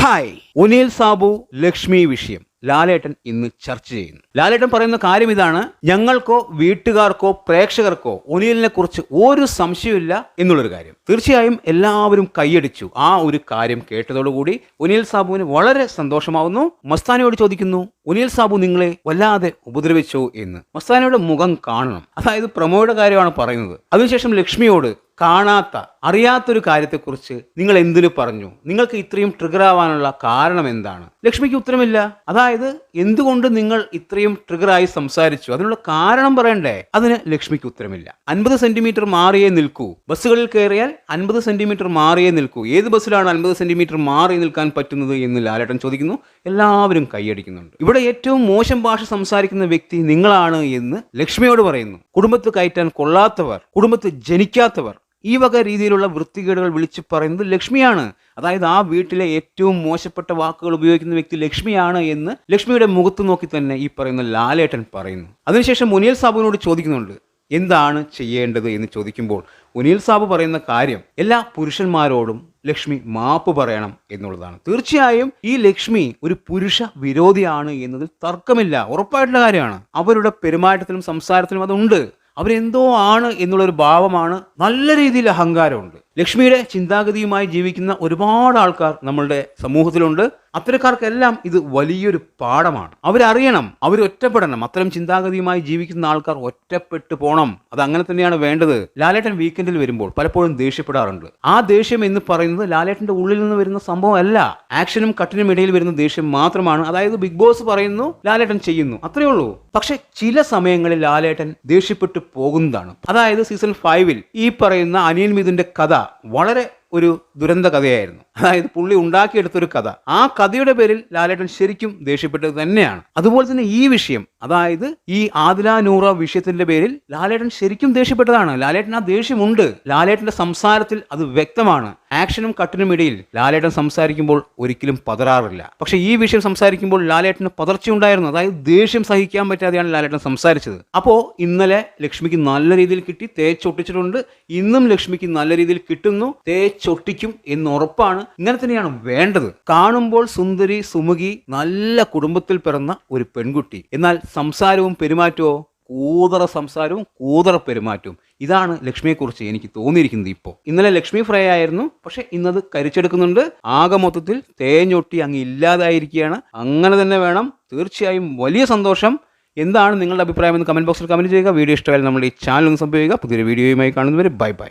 Hi ഒനിൽ Sabu Lakshmi വിഷയം. ലാലേട്ടൻ ഇന്ന് ചർച്ച ചെയ്യുന്നു. ലാലേട്ടൻ പറയുന്ന കാര്യം ഇതാണ്. ഞങ്ങൾക്കോ വീട്ടുകാർക്കോ പ്രേക്ഷകർക്കോ ഒനിയലിനെ കുറിച്ച് ഒരു സംശയമില്ല എന്നുള്ളൊരു കാര്യം. തീർച്ചയായും എല്ലാവരും കൈയടിച്ചു ആ ഒരു കാര്യം കേട്ടതോടുകൂടി ഒനിയൽ സാബുവിന് വളരെ സന്തോഷമാവുന്നു. മസ്താനിയോട് ചോദിക്കുന്നു ഒനിയൽ സാബു നിങ്ങളെ വല്ലാതെ ഉപദ്രവിച്ചോ എന്ന്. മസ്താനിയുടെ മുഖം കാണണം. അതായത് പ്രമോയുടെ കാര്യമാണ് പറയുന്നത്. അതിനുശേഷം ലക്ഷ്മിയോട് കാണാത്ത അറിയാത്തൊരു കാര്യത്തെക്കുറിച്ച് നിങ്ങൾ എന്തിനു പറഞ്ഞു? നിങ്ങൾക്ക് ഇത്രയും ട്രിഗർ ആവാനുള്ള കാരണം എന്താണ്? ലക്ഷ്മിക്ക് ഉത്തരമില്ല. അതായത് എന്തുകൊണ്ട് നിങ്ങൾ ഇത്രയും ട്രിഗറായി സംസാരിച്ചു? അതിനുള്ള കാരണം പറയണ്ടേ? അതിന് ലക്ഷ്മിക്ക് ഉത്തരമില്ല. അൻപത് സെന്റിമീറ്റർ മാറിയേ നിൽക്കൂ. ബസ്സുകളിൽ കയറിയാൽ അൻപത് സെന്റിമീറ്റർ മാറിയേ നിൽക്കൂ. ഏത് ബസ്സിലാണ് അൻപത് സെന്റിമീറ്റർ മാറി നിൽക്കാൻ പറ്റുന്നത് എന്ന് ലാലേട്ടൻ ചോദിക്കുന്നു. എല്ലാവരും കൈയടിക്കുന്നുണ്ട്. ഇവിടെ ഏറ്റവും മോശം ഭാഷ സംസാരിക്കുന്ന വ്യക്തി നിങ്ങളാണ് എന്ന് ലക്ഷ്മിയോട് പറയുന്നു. കുടുംബത്ത് കയറ്റാൻ കൊള്ളാത്തവർ കുടുംബത്ത് ജനിക്കാത്തവർ ഈ വക രീതിയിലുള്ള വൃത്തികേടുകൾ വിളിച്ചു പറയുന്നത് ലക്ഷ്മിയാണ്. അതായത് ആ വീട്ടിലെ ഏറ്റവും മോശപ്പെട്ട വാക്കുകൾ ഉപയോഗിക്കുന്ന വ്യക്തി ലക്ഷ്മിയാണ് എന്ന് ലക്ഷ്മിയുടെ മുഖത്ത് നോക്കി തന്നെ ഈ പറയുന്ന ലാലേട്ടൻ പറയുന്നു. അതിനുശേഷം മുനിയൽ സാബുവിനോട് ചോദിക്കുന്നുണ്ട് എന്താണ് ചെയ്യേണ്ടത്? എന്ന് ചോദിക്കുമ്പോൾ മുനിയൽ സാബു പറയുന്ന കാര്യം എല്ലാ പുരുഷന്മാരോടും ലക്ഷ്മി മാപ്പ് പറയണം എന്നുള്ളതാണ്. തീർച്ചയായും ഈ ലക്ഷ്മി ഒരു പുരുഷ വിരോധിയാണ് എന്നതിൽ തർക്കമില്ല. ഉറപ്പായിട്ടുള്ള കാര്യമാണ്. അവരുടെ പെരുമാറ്റത്തിലും സംസാരത്തിലും അതുണ്ട്. അവരെന്തോ ആണ് എന്നുള്ളൊരു ഭാവമാണ് നല്ല രീതിയിൽ അഹങ്കാരമുണ്ട്. ലക്ഷ്മിയുടെ ചിന്താഗതിയുമായി ജീവിക്കുന്ന ഒരുപാട് ആൾക്കാർ നമ്മളുടെ സമൂഹത്തിലുണ്ട്. അത്തരക്കാർക്കെല്ലാം ഇത് വലിയൊരു പാഠമാണ്. അവരറിയണം അവർ ഒറ്റപ്പെടണം അത്തരം ചിന്താഗതിയുമായി ജീവിക്കുന്ന ആൾക്കാർ ഒറ്റപ്പെട്ടു പോകണം അത് അങ്ങനെ തന്നെയാണ് വേണ്ടത്. ലാലേട്ടൻ വീക്കെൻഡിൽ വരുമ്പോൾ പലപ്പോഴും ദേഷ്യപ്പെടാറുണ്ട്. ആ ദേഷ്യം എന്ന് പറയുന്നത് ലാലേട്ടന്റെ ഉള്ളിൽ നിന്ന് വരുന്ന സംഭവമല്ല ആക്ഷനും കട്ടിനും ഇടയിൽ വരുന്ന ദേഷ്യം മാത്രമാണ്. അതായത് ബിഗ് ബോസ് പറയുന്നു ലാലേട്ടൻ ചെയ്യുന്നു. അത്രയേ ഉള്ളൂ. പക്ഷെ ചില സമയങ്ങളിൽ ലാലേട്ടൻ ദേഷ്യപ്പെട്ടു പോകുന്നതാണ്. അതായത് സീസൺ ഫൈവിൽ ഈ പറയുന്ന അനിയൻ മിഥുന്റെ കഥ വളരെ ഒരു ദുരന്ത കഥയായിരുന്നു. അതായത് പുള്ളി ഉണ്ടാക്കിയെടുത്തൊരു കഥ. ആ കഥയുടെ പേരിൽ ലാലേട്ടൻ ശരിക്കും ദേഷ്യപ്പെട്ടത് തന്നെയാണ്. അതുപോലെ തന്നെ ഈ വിഷയം അതായത് ഈ ആദില നൂറ വിഷയത്തിന്റെ പേരിൽ ലാലേട്ടൻ ശരിക്കും ദേഷ്യപ്പെട്ടതാണ്. ലാലേട്ടൻ ആ ദേഷ്യമുണ്ട്. ലാലേട്ടന്റെ സംസാരത്തിൽ അത് വ്യക്തമാണ്. ആക്ഷനും കട്ടിനും ഇടയിൽ ലാലേട്ടൻ സംസാരിക്കുമ്പോൾ ഒരിക്കലും പതറാറില്ല. പക്ഷെ ഈ വിഷയം സംസാരിക്കുമ്പോൾ ലാലേട്ടന് പതർച്ചയുണ്ടായിരുന്നു. അതായത് ദേഷ്യം സഹിക്കാൻ പറ്റാതെയാണ് ലാലേട്ടൻ സംസാരിച്ചത്. അപ്പോൾ ഇന്നലെ ലക്ഷ്മിക്ക് നല്ല രീതിയിൽ കിട്ടി തേച്ചൊട്ടിച്ചിട്ടുണ്ട് ഇന്നും ലക്ഷ്മിക്ക് നല്ല രീതിയിൽ കിട്ടുന്നു തേച്ചൊട്ടിക്കും എന്ന് ഉറപ്പാണ്. ഇങ്ങനെ തന്നെയാണ് വേണ്ടത്. കാണുമ്പോൾ സുന്ദരി സുമുഖി നല്ല കുടുംബത്തിൽ പിറന്ന ഒരു പെൺകുട്ടി. എന്നാൽ സംസാരവും പെരുമാറ്റവും കൂതറ സംസാരവും കൂതറ പെരുമാറ്റവും. ഇതാണ് ലക്ഷ്മിയെക്കുറിച്ച് എനിക്ക് തോന്നിയിരിക്കുന്നത് ഇപ്പോൾ ഇന്നലെ ലക്ഷ്മി ഫ്രൈ ആയിരുന്നു പക്ഷെ ഇന്നത് കരിച്ചെടുക്കുന്നുണ്ട്. ആകെ മൊത്തത്തിൽ തേഞ്ഞൊട്ടി അങ്ങ് ഇല്ലാതായിരിക്കുകയാണ്. അങ്ങനെ തന്നെ വേണം. തീർച്ചയായും വലിയ സന്തോഷം. എന്താണ് നിങ്ങളുടെ അഭിപ്രായം എന്ന് കമന്റ് ബോക്സിൽ കമന്റ് ചെയ്യുക. വീഡിയോ ഇഷ്ടമായാലും നമ്മുടെ ഈ ചാനൽ ഒന്ന് സംഭവിക്കുക പുതിയൊരു വീഡിയോയുമായി കാണുന്നവർ ബൈ ബൈ.